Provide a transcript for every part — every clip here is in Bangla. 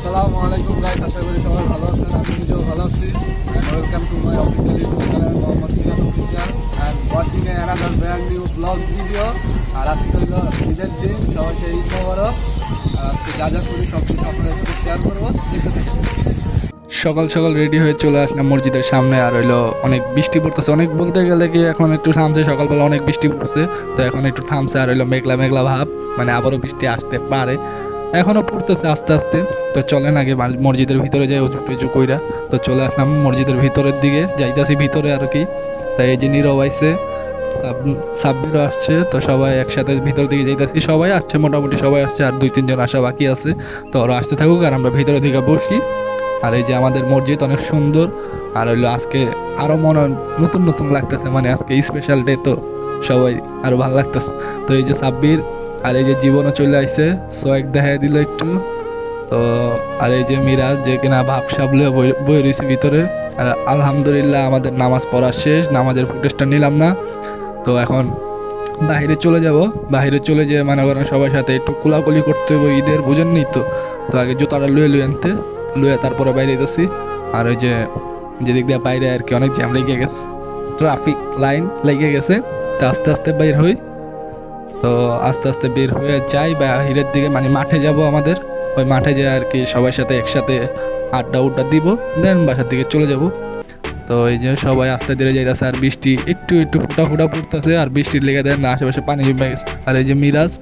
আসসালামু আলাইকুম গাইস, আশা করি সবাই ভালো আছেন, আমি নিজেও ভালো আছি। Welcome to my official YouTube channel Mohammad official and watching a another brand new blog video আর আজকে হলো ঈদের দিন ঈদ মোবারক। আজকে যা যা করি, সব কিছু আপনাদের সাথে শেয়ার করব। থাকুন। সকাল সকাল রেডি হয়ে চলে আসলাম মসজিদের সামনে, আর হইল অনেক বৃষ্টি পড়তেছে। অনেক বলতে গেলে কি এখন একটু থামছে, সকালবেলা অনেক বৃষ্টি পড়ছে তো এখন একটু থামছে, আর হইল মেঘলা মেঘলা ভাব মানে আবারও বৃষ্টি আসতে পারে। এখনও পড়তেছে আস্তে আস্তে। তো চলেন আগে মসজিদের ভিতরে যাই উঁচু টুচু কইরা। তো চলে আসলাম মসজিদের ভিতরের দিকে, যাইতাছি ভিতরে আর কি তাই এই যে নীরব আইসে সাব- সাব্বিরও আসছে, তো সবাই একসাথে ভিতর দিকে যাইতাছি। সবাই আসছে, মোটামুটি সবাই আসছে, আর দুই তিনজন আসা বাকি আছে। তো ওরা আসতে থাকুক, আর আমরা ভিতরের দিকে বসি। আর এই যে আমাদের মসজিদ অনেক সুন্দর, আর হইল আজকে আরও মনে নতুন নতুন লাগতেছে। মানে আজকে স্পেশাল ডে তো সবাই আরও ভালো লাগতেছে। তো এই যে সাব্বির আর এই যে জীবনও চলে আসছে সোয়েক দেখাই দিল একটু। তো আর এই যে মিরাজ, যে কিনা ভাব সাবলে বই রয়েছে ভিতরে। আর আলহামদুলিল্লাহ আমাদের নামাজ পড়া শেষ, নামাজের ফুটেজটা নিলাম না। তো এখন বাইরে চলে যাব। বাইরে চলে যেয়ে মনে করেন সবার সাথে একটু কোলাকুলি করতে হবে ঈদের, বুঝেননি তো? তো আগে জুতাটা লুয়ে লুয়ে আনতে। লুয়ে তারপরে বাইরে যেতেছি। আর ওই যে যেদিক দিয়ে বাইরে আর কি অনেক জ্যাম লেগে গেছে। ট্রাফিক লাইন লেগে গেছে। তো আস্তে আস্তে বের হই। তো আস্তে আস্তে বের হয়ে যাই বাহিরের দিকে মানে মাঠে যাব আমাদের। ওই মাঠে যেয়ে আর কি সবার সাথে একসাথে আড্ডা উড্ডা দিব, দেন বাসার দিকে চলে যাব। তো এই যে সবাই আস্তে ধীরে যাইতেছে আর বৃষ্টি একটু একটু ফুটা ফুটা পড়তেছে আর বৃষ্টির লেগে দেন আশেপাশে পানি জমে গেছে। আর এই যে মিরাজ,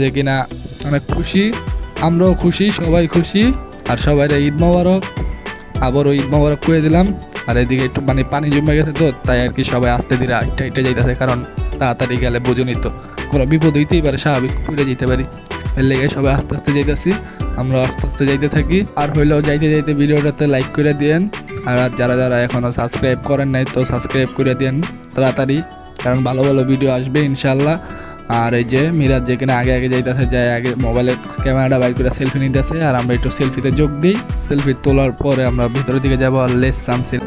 যে কিনা অনেক খুশি, আমরাও খুশি, সবাই খুশি, আর সবাই ঈদ মোবারক। আবারও ঈদ মোবারক করে দিলাম, আর এদিকে একটু মানে পানি জমে গেছে তো, তাই আর কি সবাই আস্তে ধীরে হাইটে হাইটে যাইতেছে কারণ তাড়াতাড়ি গেলে বোঝনি তো কোনো বিপদ হইতেই পারে, স্বাভাবিক, পুড়ে যেতে পারি। এর লেগে সবাই আস্তে আস্তে যাইতেছি। আমরা আস্তে আস্তে যাইতে থাকি। আর হইলেও যাইতে যাইতে ভিডিওটাতে লাইক করে দিয়েন। আর যারা যারা এখনও সাবস্ক্রাইব করেন নাই, তো সাবস্ক্রাইব করে দিয়েন তাড়াতাড়ি। কারণ ভালো ভালো ভিডিও আসবে ইনশাল্লাহ আর এই যে মিরাজ যেখানে আগে আগে যাইতেছে, যায় আগে মোবাইলের ক্যামেরাটা বাইর করে সেলফি নিতেছে। আর আমরা একটু সেলফিতে যোগ দিই। সেলফি তোলার পরে আমরা ভিতরের দিকে যাব আর লেস সামসিল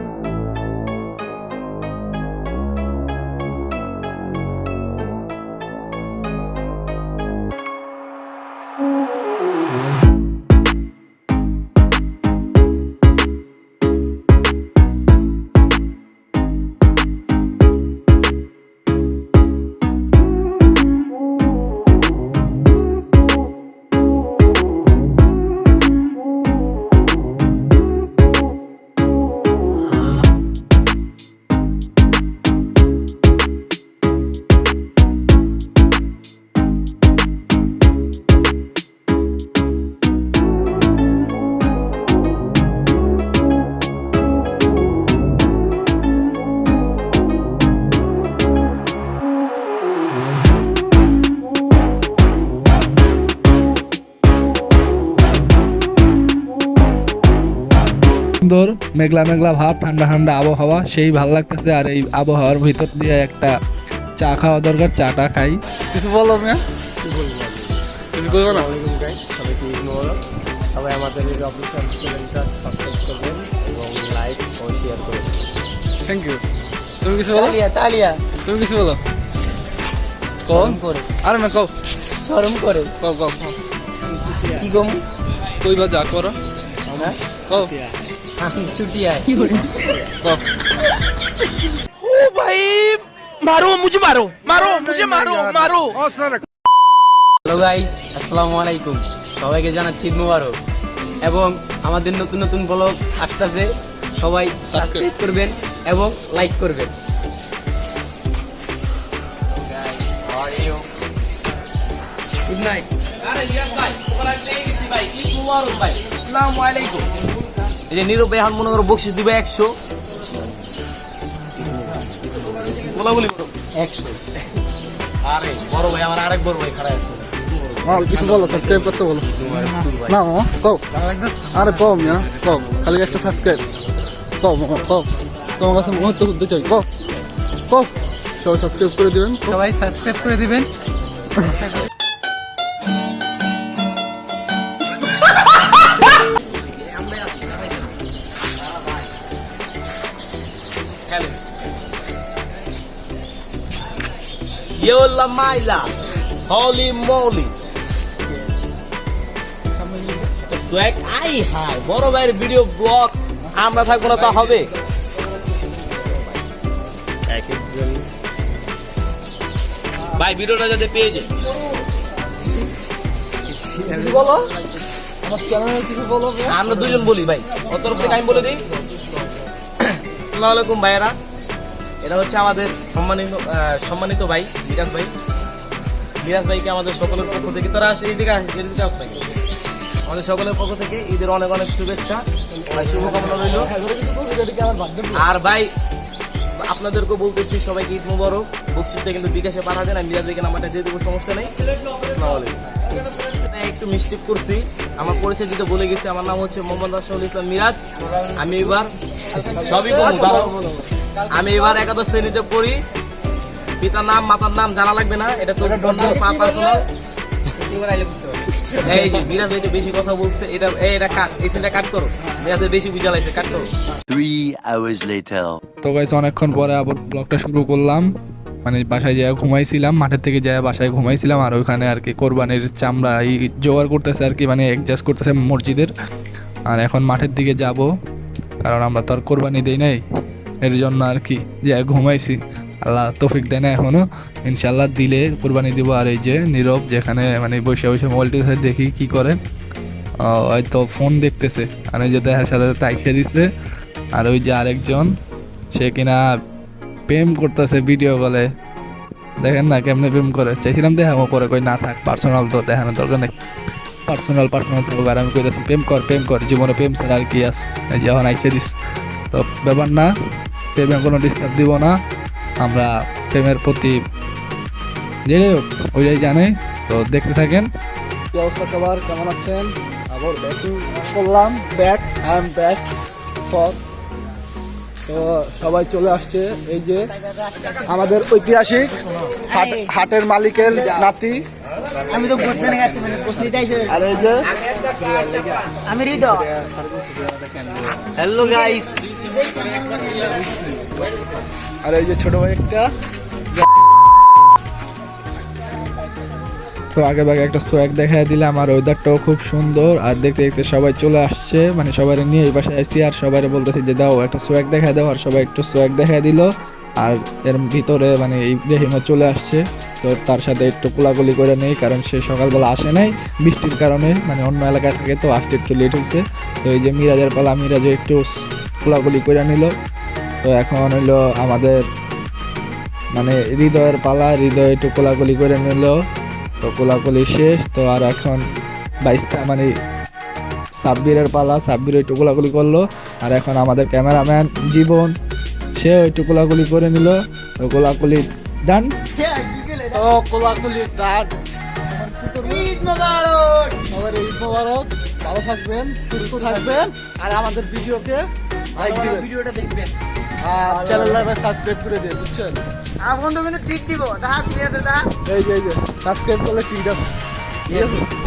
সুন্দর মেঘলা মেঘলা ভাব ঠান্ডা ঠান্ডা আবহাওয়া সেই ভালো লাগতেছে। আর এই আবহাওয়ার ভিতর দিয়ে একটা চা খাওয়া দরকার চাটা খাই। কিছু বলো না আসসালামাইকুম গাইস সবাইকে সবাই আমাদের এই অফিসিয়াল চ্যানেলটা সাবস্ক্রাইব করবেন এবং লাইক ও শেয়ার করবেন। থ্যাংক ইউ তুমি কিছু বলো? তালিয়া তালিয়া। তুমি কিছু বলো? করে। আরে না কও। শরম করে। কও কও কও। কি গম কইবা যা করো। হ্যাঁ? কও। হ্যালো গাইস আসসালামু আলাইকুম। সবাইকে জানাচ্ছি ঈদ এবং আমাদের নতুন নতুন ব্লগ আসতেছে সবাই সাবস্ক্রাইব করবেন এবং লাইক করবেন। গুড নাইট আরে রিয়াজ ভাই তোমরা পেয়ে ভাই ঈদ মুবারক ভাই। আসসালামু আলাইকুম। এই যে নীরব এখন মনে করো বকশিস দিবে একশো। বলা বলি করো। একশো। আরে বড় ভাই আমার আরেক বড় ভাই খারাপ মামা কিছু বলো সাবস্ক্রাইব করতে বলো। না মামা কও। আরে কও মিয়া কও খালি একটা সাবস্ক্রাইব কও মামা কও। তোমার কাছে মুহূর্ত চাই কও। কও সবাই সাবস্ক্রাইব করে দিবেন সবাই সাবস্ক্রাইব করে দিবেন। Yola Maila. Holy moly. Swag I high বড় ভাইয়ের ভিডিও ব্লগ আমরা থাকব না তা হবে? ভাই ভিডিওটা যাতে পেয়ে যায়। বলো? আমার চ্যানেলে কিছু বলো আমরা দুজন বলি ভাই। থেকে আমি বলে দিই। আসসালামু আলাইকুম ভাইয়েরা। এটা হচ্ছে আমাদের সম্মানিত সম্মানিত ভাই বিকাশ ভাই। বিকাশ ভাইকে আমাদের সকলের পক্ষ থেকে, তোরা আসে এদিকে আস ভাই। আমাদের সকলের পক্ষ থেকে ঈদের অনেক অনেক শুভেচ্ছা শুভকামনা রইল। আর ভাই আপনাদেরকে বলতেছি, সবাইকে ঈদ মুবারক। বকশিসটা কিন্তু বিকাশে পাঠা দেন, আমি বিরাজ ভাইকে নাম্বারটা দিয়ে দেবো, সমস্যা নেই। একটু মিস্টেক করছি। আমার পরিচয় দিতে বলে গেছি, আমার নাম হচ্ছে মোহাম্মদ রাশাউল ইসলাম মিরাজ। আমি এবার সবই দাঁড়াও। আমি এবার একাদশ শ্রেণীতে পড়ি। পিতার নাম মাতার নাম জানা লাগবে না এটা তো পার্সোনাল এই যে মিরাজ ভাই বেশি কথা বলছে এটা এটা কাট এই সিনটা কাট করো। মিরাজ বেশি বুঝা লাগছে কাট করো। Three hours later. তো গাইস অনেকক্ষণ পরে আবার ব্লগটা শুরু করলাম। মানে বাসায় যায় ঘুমাইছিলাম মাঠের থেকে যায় বাসায় ঘুমাইছিলাম আর ওইখানে আর কি কোরবানির চামড়া এই জোগাড় করতেছে আর কি মানে অ্যাডজাস্ট করতেছে মসজিদের। আর এখন মাঠের দিকে যাব কারণ আমরা তো আর কোরবানি দিই নাই। এর জন্য আর কি। যে ঘুমাইছি। আল্লাহ তৌফিক দেয় না এখনও। ইনশাল্লাহ দিলে কোরবানি দিব। আর এই যে নীরব যেখানে মানে বসে বসে মোবাইলটি দেখি কি করে হয়তো ফোন দেখতেছে। আর ওই যে দেখার সাথে তাইখে দিচ্ছে আর ওই যে আরেকজন, সে কিনা প্রেম করতেছে ভিডিও কলে দেখেন না কেমনে প্রেম করে। চাইছিলাম দেখাবো, পরে কই না থাক পার্সোনাল তো দেখানোর দরকার নেই। পার্সোনাল পার্সোনাল তো আমি কইতেছি, প্রেম কর প্রেম কর। জীবনে প্রেম ছাড়া আর কি আস এই যে এখন আইসে দিস। তো ব্যাপার না। প্রেমে কোনো ডিস্টার্ব দিব না। আমরা প্রেমের প্রতি হোক ওইটাই জানে। তো দেখতে থাকেন। কি অবস্থা সবার? কেমন আছেন? আবার ব্যাকিং করলাম। Back I am back for তো সবাই চলে আসছে। এই যে আমাদের ঐতিহাসিক হাট- হাটের মালিকের নাতি। আমি তো বুঝতে গেছি মানে চাইছে আর এই যে আমি হৃদয়। হ্যালো গাইস আর এই যে ছোট ভাই একটা। তো আগে ভাগে একটা সোয়াগ দেখাই দিলাম, আর ওয়েদারটাও খুব সুন্দর। আর দেখতে দেখতে সবাই চলে আসছে মানে সবাই নিয়ে এই পাশে আসছি আর সবাই বলতেছি যে, দাও, একটা সোয়াগ দেখাই দাও। আর সবাই একটু সোয়াগ দেখাই দিল, আর এর ভিতরে মানে ইব্রাহিমও চলে আসছে। তো তার সাথে একটু কোলাগুলি করে নেই, কারণ সে সকালবেলা আসে নাই। বৃষ্টির কারণে মানে অন্য এলাকায় থাকে তো, আসতে একটু লেট হয়েছে তো এই যে মিরাজের পালা, মিরাজও একটু কোলাগুলি করে নিল। তো এখন হইল আমাদের মানে হৃদয়ের পালা, হৃদয় একটু কোলাগুলি করে নিল। তো কোলাকুলি শেষ। তো আর এখন বাইশটা মানে সাব্বিরের পালা সাব্বির একটু কোলাকুলি করল। আর এখন আমাদের ক্যামেরাম্যান জীবন সে একটু কোলাকুলি করে নিল। তো কোলাকুলি ডান। কোলাকুলি মোবারক। ভালো থাকবেন, সুস্থ থাকবেন। আর আমাদের ভিডিওকে লাইক দিবেন। ভিডিওটা দেখবেন। আর চ্যানেলটা সাবস্ক্রাইব করে দিন বুঝছেন? আমার বন্ধু কিন্তু ট্রিট দিব। দেখা আছে দেখা। এই যে এই যে সাবস্ক্রাইব করলে ঠিক আছে। ঠিক।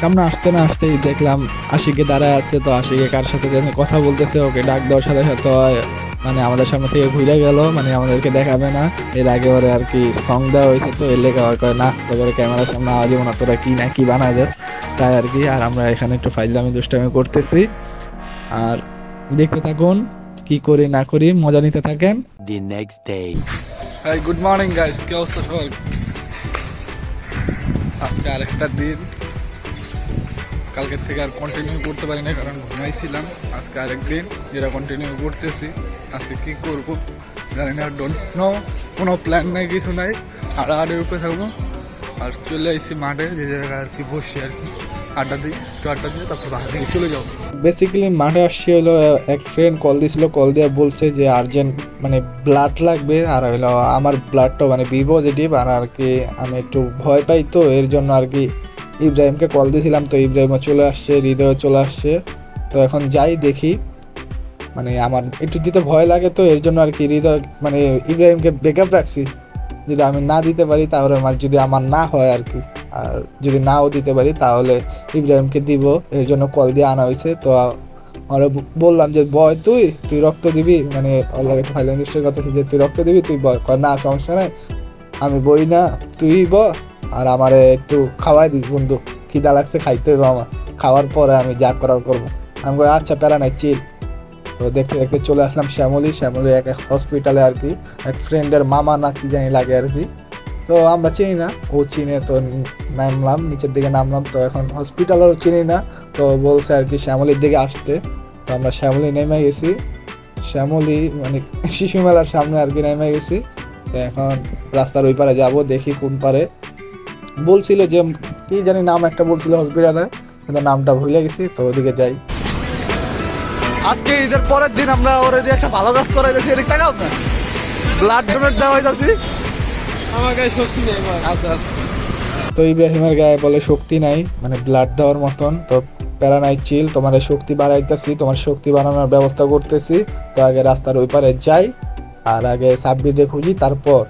সামনে আসতে না আসতেই দেখলাম আশিকে দাঁড়ায় আসছে তো আশিকে কার সাথে যেন কথা বলতেছে ওকে ডাক দেওয়ার সাথে সাথে হয় মানে আমাদের সামনে থেকে ঘুরে গেল মানে আমাদেরকে দেখাবে না। এর আগে ওরে আর কি সং দেওয়া হয়েছে তো এর লেখা করে না তো করে ক্যামেরার সামনে আওয়াজ না তোরা কি না কি বানায় দেস তাই আর কি আর আমরা এখানে একটু ফাইজলামি দুষ্টামি করতেছি। আর দেখতে থাকুন কি করি না করি মজা নিতে থাকেন। The next. Hi good morning guys কি অবস্থা সবার? আজকে আরেকটা দিন। কালকে থেকে আর কন্টিনিউ করতে পারি না, কারণ ঘুমাইছিলাম আজকে আরেক দিন, যেটা কন্টিনিউ করতেছি। আজকে কি করব জানি না ডোন্ট নো কোনো প্ল্যান নাই, কিছু নাই। আর আড়াআড়ির উপরে থাকব। আর চলে আসছি মাঠে, যে জায়গায় আর কি বসছি আর কি। আড্ডা দিই, একটু আড্ডা দিয়ে তারপর বাহার দিকে চলে যাব। বেসিক্যালি মাঠে আসছি হলো, এক ফ্রেন্ড কল দিছিল কল দিয়ে বলছে যে আর্জেন্ট মানে ব্লাড লাগবে, আর হলো আমার ব্লাডটা মানে বি পজিটিভ আর আর কি আমি একটু ভয় পাই তো, এর জন্য আর কি ইব্রাহিমকে কল দিয়েছিলাম তো ইব্রাহিমও চলে আসছে হৃদয় চলে আসছে। তো এখন যাই দেখি মানে আমার একটু দিতে ভয় লাগে তো, এর জন্য আর কি হৃদয় মানে ইব্রাহিমকে ব্যাকআপ রাখছি। যদি আমি না দিতে পারি, তাহলে আমার যদি আমার না হয় আর কি। আর যদি নাও দিতে পারি, তাহলে ইব্রাহিমকে দিব। এর জন্য কল দিয়ে আনা হয়েছে। তো আমরা বললাম যে বয় তুই? তুই রক্ত দিবি? মানে একটু ফাইল কথা যে, তুই রক্ত দিবি, তুই বয় না, সমস্যা নাই। আমি বই না, তুই ব। আর আমারে একটু খাওয়াই দিস, বন্ধু। খিদা লাগছে, খাইতে হবে আমার। খাওয়ার পরে আমি যা করার করব। আমি বলি আচ্ছা প্যারা নাই, চিল। তো দেখতে দেখতে চলে আসলাম শ্যামলি। শ্যামলি এক হসপিটালে আর কি, এক ফ্রেন্ডের মামা না কি জানি লাগে আর কি। তো আমরা চিনি না। ও চিনে তো নামলাম, নিচের দিকে নামলাম, তো এখন হসপিটালও চিনি না। তো বলছে আর কি শ্যামলির দিকে আসতে। তো আমরা শ্যামলি নেমে গেছি। শ্যামলি মানে শিশু মেলার সামনে আর কি নেমে গেছি। তো এখন রাস্তার ওই পারে যাব, দেখি কোন পারে। বলছিল যে কি জানি নাম একটা বলছিল হসপিটালে কিন্তু নামটা ভুলে গেছি, তো ওদিকে যাই। আজকে ঈদের পরের দিন আমরা অলরেডি একটা ভালো কাজ করাই দিয়েছি ব্লাড ডোনেট দেওয়া হইতাছি। আমার গায়ে শক্তি নেই আচ্ছা আচ্ছা তো ইব্রাহিমের গায়ে বলে শক্তি নাই মানে ব্লাড দেওয়ার মতন। তো প্যারা চিল তোমার শক্তি বাড়াইতেছি, তোমার শক্তি বাড়ানোর ব্যবস্থা করতেছি। তো আগে রাস্তার ওই পারে যাই, আর আগে সাব্বিরে খুঁজি, তারপর।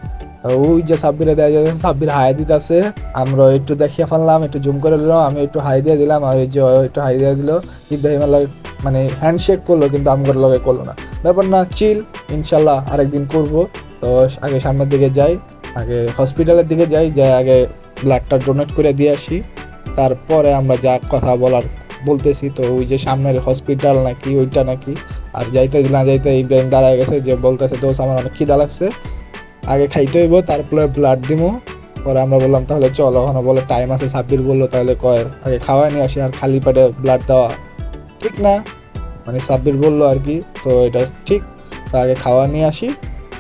ওই যে সাব্বিরে দেওয়া যাচ্ছে, সাব্বির হাই দিতেছে। আমরা একটু দেখিয়ে ফেললাম, একটু জুম করে দিলাম আমি একটু হাই দিয়ে দিলাম, আর যে একটু হাই দিয়ে দিল। ইব্রাহিমের লগে মানে হ্যান্ডশেক করল, কিন্তু আমগর লগে করল না। ব্যাপার না চিল ইনশাল্লাহ আরেকদিন করব। তো আগে সামনের দিকে যাই। আগে হসপিটালের দিকে যাই যাই আগে ব্লাডটা ডোনেট করে দিয়ে আসি। তারপরে আমরা যা কথা বলার বলতেছি, তো ওই যে সামনের হসপিটাল নাকি, ওইটা নাকি। আর যাইতে না যাইতে ইব্রাহিম দাঁড়ায় গেছে যে বলতেছে দোষ আমার অনেক খিদা লাগছে। আগে খাইতে হইব, তারপরে ব্লাড দিব পরে আমরা বললাম, তাহলে চলো, ওখানে বলে টাইম আছে। সাব্বির বলল, তাহলে কয়, আগে খাওয়াই নিয়ে আসি, আর খালি পেটে ব্লাড দেওয়া ঠিক না? মানে সাব্বির বলল আর কি, তো এটা ঠিক। তো আগে খাওয়া নিয়ে আসি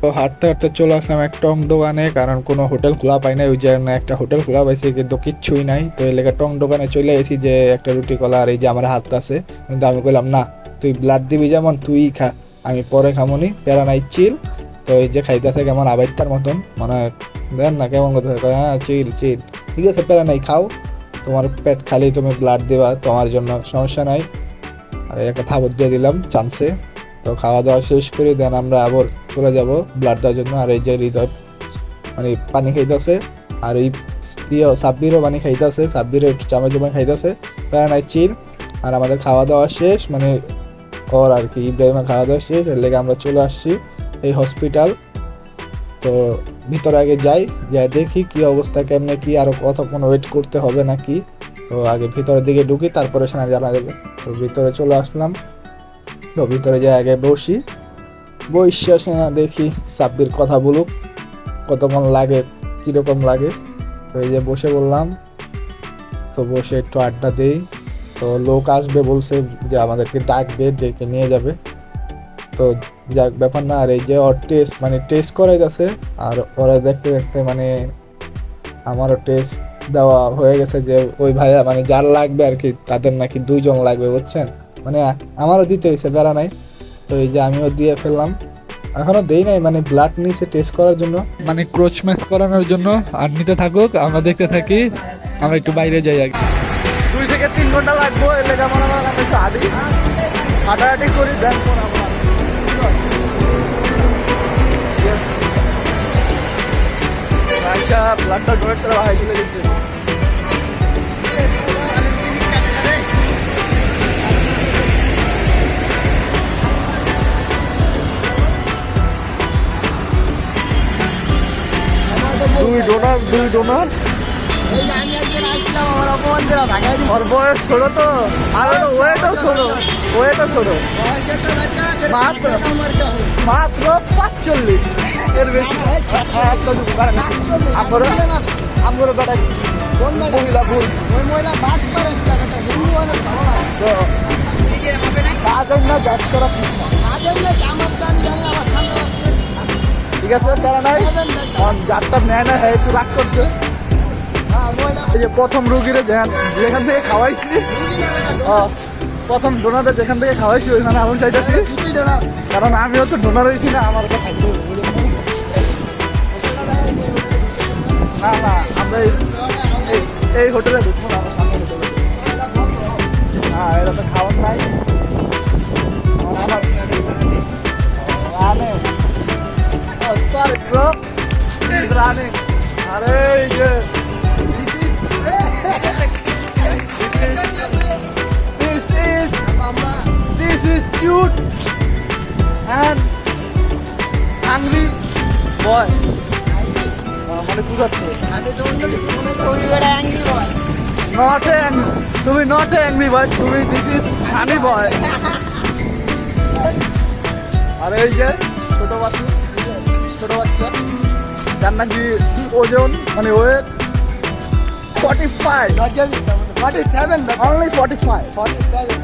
তো হাঁটতে হাঁটতে চলে আসলাম এক টং দোকানে, কারণ কোনো হোটেল খোলা পাই নাই, ওই জন্য একটা হোটেল খোলা পাইছে, কিন্তু কিচ্ছুই নাই। তো এই লেগে টং দোকানে চলে এসেছি যে একটা রুটি কলা আর এই যে আমার হাত আছে। কিন্তু আমি বললাম না, তুই ব্লাড দিবি যেমন, তুই খা, আমি পরে খামনি প্যারা নাই, চিল। তো এই যে খাইতেছে কেমন আবাইটার মতন মানে দেন না, কেমন কথা? হ্যাঁ চিল চিল। ঠিক আছে প্যারা নাই, খাও। তোমার পেট খালি, তুমি ব্লাড দেবা, তোমার জন্য সমস্যা নাই। আর একটা থাবত দিয়ে দিলাম চান্সে তো খাওয়া দাওয়া শেষ করে দেন আমরা আবার চলে যাব ব্লাড দেওয়ার জন্য। আর এই যে হৃদয় মানে পানি খাইতেছে। আর এই ইয়ে সাব্বিরও পানি খাইতেছে সাব্বিরও একটু চামচ চামচ খাইতেছে প্যারানাই চিল। আর আমাদের খাওয়া দাওয়া শেষ মানে ওর আর কি, ইব্রাহিমের খাওয়া দাওয়া শেষ। এর লেগে আমরা চলে আসছি এই হসপিটাল তো ভিতরে আগে যাই যাই দেখি কি অবস্থা, কেমনে কি, আরও কতক্ষণ ওয়েট করতে হবে নাকি। তো আগে ভিতরের দিকে ঢুকি, তারপরে সেনা জানা যাবে। তো ভিতরে চলে আসলাম। তো ভিতরে যাই আগে বসি বৈশ্য সেনা দেখি সাব্বির কথা বলুক, কতক্ষণ লাগে, কীরকম লাগে। তো এই যে বসে বললাম, তো বসে একটু আড্ডা দিই। তো লোক আসবে বলছে যে আমাদেরকে ডাকবে, ডেকে নিয়ে যাবে। তো যাক, ব্যাপার না, আর এই যে ওর টেস্ট মানে টেস্ট করাই যাচ্ছে আর ওরা দেখতে দেখতে মানে আমারও টেস্ট দেওয়া হয়ে গেছে যে ওই ভাইয়া মানে যার লাগবে আর কি, তাদের নাকি দুইজন লাগবে, বুঝছেন? মানে আমারও দিতে হয়েছে বেড়া নাই। তো এই যে আমিও দিয়ে ফেললাম। এখনও দেই নাই মানে ব্লাড নিয়েছে টেস্ট করার জন্য। মানে ক্রোচ ম্যাচ করানোর জন্য। আর নিতে থাকুক আমরা দেখতে থাকি। আমরা একটু বাইরে যাই আগে। দুই থেকে তিন ঘণ্টা লাগবো আমার একটু হাঁটি হাঁটাহাঁটি করি আচ্ছা ব্লাডটা ডোনেট করে হাই দুই ডোনার দুই ডোনার ওর বয়স ছোট তো, আর ওয়েটও ছোট ওয়েটও ছোট মাত্র মাত্র পাঁচচল্লিশ। এর বেশি আমার আমার বেটা মহিলা ওই মহিলা বাস করে টাকাটা হিন্দু অনেক ভালো। না তো কাজ করা ঠিক না। আজ এমনি আমার ঠিক আছে, তারা নাই। যারটা নেয় না হ্যাঁ একটু রাগ করছে। এই যে প্রথম রুগীরে যেখান থেকে খাওয়াইছি প্রথম ডোনারে যেখান থেকে খাওয়াইছি, ওইখানে আগুন চাইতেছি। কারণ আমিও তো ডোনার হয়েছি না, আমার তো না না, আমরা এই- হোটেলে ঢুকবো না, আমরা সামনে এটা তো খাওয়ার নাই। Got bro. He's running. আরে এই যে this is this is this is cute and hungry boy. মানে কুড়াচ্ছে কিছু মনে করি বেড়া অ্যাংরি তুমি নট অ্যাংরি বয় তুমি দিস ইজ হানি বয় আর এই যে ছোট বাচ্চা ছোট বাচ্চা। যার নাকি ওজন মানে weight forty five forty seven only forty five forty seven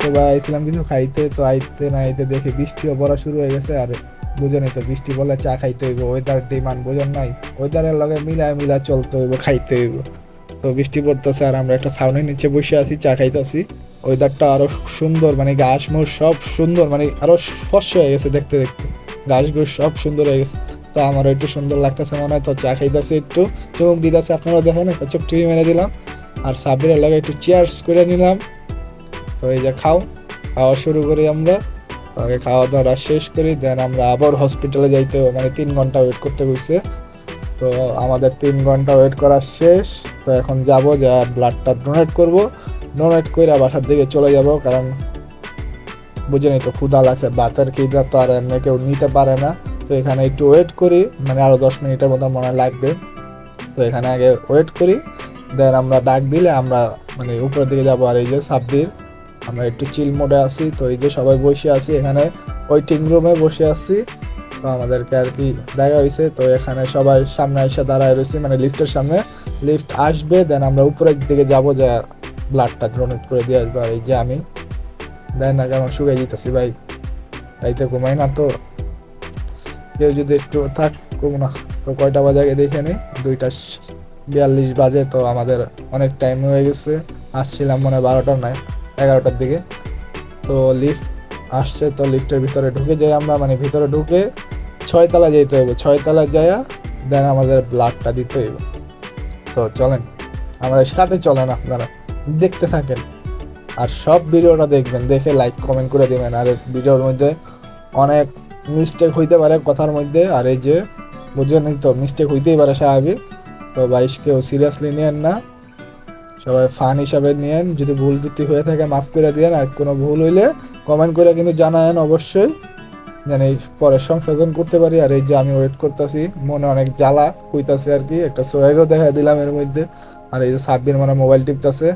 তো ভাই আইছিলাম কিছু খাইতে তো আইতে না আইতে দেখে বৃষ্টিও পড়া শুরু হয়ে গেছে আর বুঝেনি তো বৃষ্টি বলে চা খাইতে হইব ওয়েদার ডিমান্ড বোঝেন নাই ওয়েদারের লগে মিলা মিলা চলতে হইব খাইতে হইব। তো বৃষ্টি পড়তেছে আর আমরা একটা ছাউনির নিচে বসে আছি চা খাইতেছি। ওয়েদারটা আরও সুন্দর মানে ঘাস মোষ সব সুন্দর মানে আরও ফর্স হয়ে গেছে দেখতে দেখতে। ঘাস ঘুষ সব সুন্দর হয়ে গেছে। তো আমারও একটু সুন্দর লাগতেছে মনে হয়। তো চা খাইতেছি একটু। চুমুক দিতেছে আপনারা দেখেন, একটা চোখ টিভি মেরে দিলাম। আর সাবিরের লগে একটু চেয়ার্স করে নিলাম। তো এই যে খাও, খাওয়া শুরু করি আমরা। আগে খাওয়া দাওয়া শেষ করি দেন আমরা আবার হসপিটালে যাইতে মানে তিন ঘণ্টা ওয়েট করতে হয়েছে তো আমাদের তিন ঘণ্টা ওয়েট করা শেষ। তো এখন যাব, যা ব্লাডটা ডোনেট করব। ডোনেট করে বাসার দিকে চলে যাব, কারণ বুঝেনি তো ক্ষুধা লাগছে, বাতের খিদা তো আর এমনি কেউ নিতে পারে না। তো এখানে একটু ওয়েট করি মানে আরও দশ মিনিটের মতো মনে লাগবে। তো এখানে আগে ওয়েট করি দেন আমরা ডাক দিলে আমরা মানে উপরের দিকে যাব। আর এই যে সাব্বির, আমরা একটু চিল মোডে আছি। তো এই যে সবাই বসে আছি, এখানে ওয়েটিং রুমে বসে আছি। তো আমাদেরকে আর কি দেখা হয়েছে। তো এখানে সবাই সামনে এসে দাঁড়ায় রয়েছি মানে লিফটের সামনে। লিফট আসবে দেন আমরা উপরের দিকে যাব, যে ব্লাডটা ডোনেট করে দিয়ে আসব। আর এই যে আমি দেয় না কেমন শুকাই যেতেছি ভাই রাইতে ঘুমাই না তো। কেউ যদি একটু থাক না। তো কয়টা বাজে আগে দেখে নিই? দুইটা বিয়াল্লিশ বাজে তো আমাদের অনেক টাইম হয়ে গেছে। আসছিলাম মনে হয় বারোটার নয় এগারোটার দিকে। তো লিফট আসছে, তো লিফটের ভিতরে ঢুকে যাই আমরা। মানে ভিতরে ঢুকে ছয়তলা যেতে হবে ছয়তলা যাইয়া দেন আমাদের ব্লাডটা দিতে হইব। তো চলেন আমাদের সাথে চলেন আপনারা। দেখতে থাকেন। আর সব ভিডিওটা দেখবেন, দেখে লাইক কমেন্ট করে দিবেন। আর ভিডিওর মধ্যে অনেক মিস্টেক হইতে পারে কথার মধ্যে। আর এই যে বুঝলেনই তো মিস্টেক হইতেই পারে স্বাভাবিক। তো বাইশ কেউ সিরিয়াসলি নেন না। সবাই ফান হিসাবে নিয়েন। যদি ভুল ত্রুটি হয়ে থাকে মাফ করে দিয়েন। আর কোনো ভুল হইলে কমেন্ট করে কিন্তু জানায়েন অবশ্যই। যেন এই পরে সংশোধন করতে পারি। আর এই যে আমি ওয়েট করতেছি, মনে অনেক জ্বালা কইতাছে আর কি। একটা সোয়াগও দেখা দিলাম এর মধ্যে। আর এই যে সাব্বির মানে মোবাইল টিপতেছে।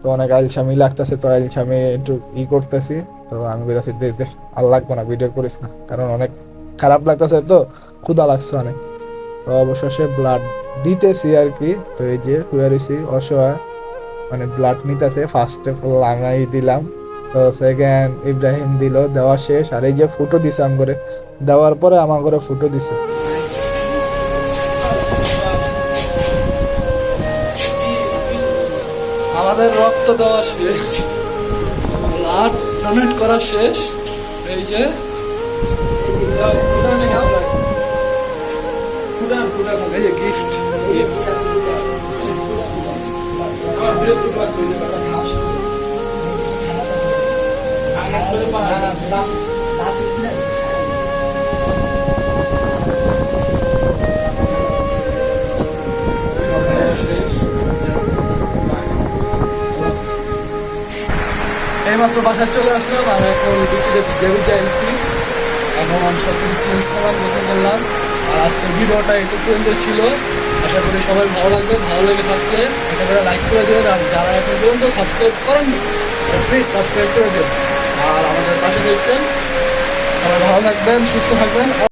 তো অনেক আইলসামি লাগতেছে, তো আইলসামি একটু ই করতেছি। তো আমি কইতাছি, দে দে, আর লাগবে না ভিডিও করিস না। কারণ অনেক খারাপ লাগতেছে তো, ক্ষুধা লাগছে অনেক। তো অবশেষে ব্লাড দিতেছি আর কি। তো এই যে হয়ে রয়েছি অসহায়। মানে ব্লাড নিতেছে ফার্স্টে লাঙাই দিলাম। তো সেকেন্ড ইব্রাহিম দিল, দেওয়া শেষ। আর এই যে ফুটো দিছে আম করে দেওয়ার পরে আমার করে ফুটো দিছে। আমাদের রক্ত দেওয়া শেষ। ব্লাড ডোনেট করা শেষ। এই যে এই যে এইমাত্র বাসায় চলে আসলাম আর এখন বিচিতে ভিজে আইসি এখন আমি সব কিছু চেঞ্জ করলাম গোসল করলাম। আর আজকের ভিডিওটা একটু পর্যন্ত ছিল। আশা করি সবাই ভালো লাগবে, ভালো লেগে থাকলে এটা করে লাইক করে দেবেন। আর যারা এখন পর্যন্ত সাবস্ক্রাইব করেন প্লিজ সাবস্ক্রাইব করে দেবেন। আর আমাদের পাশে দেখবেন। সবাই ভালো থাকবেন, সুস্থ থাকবেন।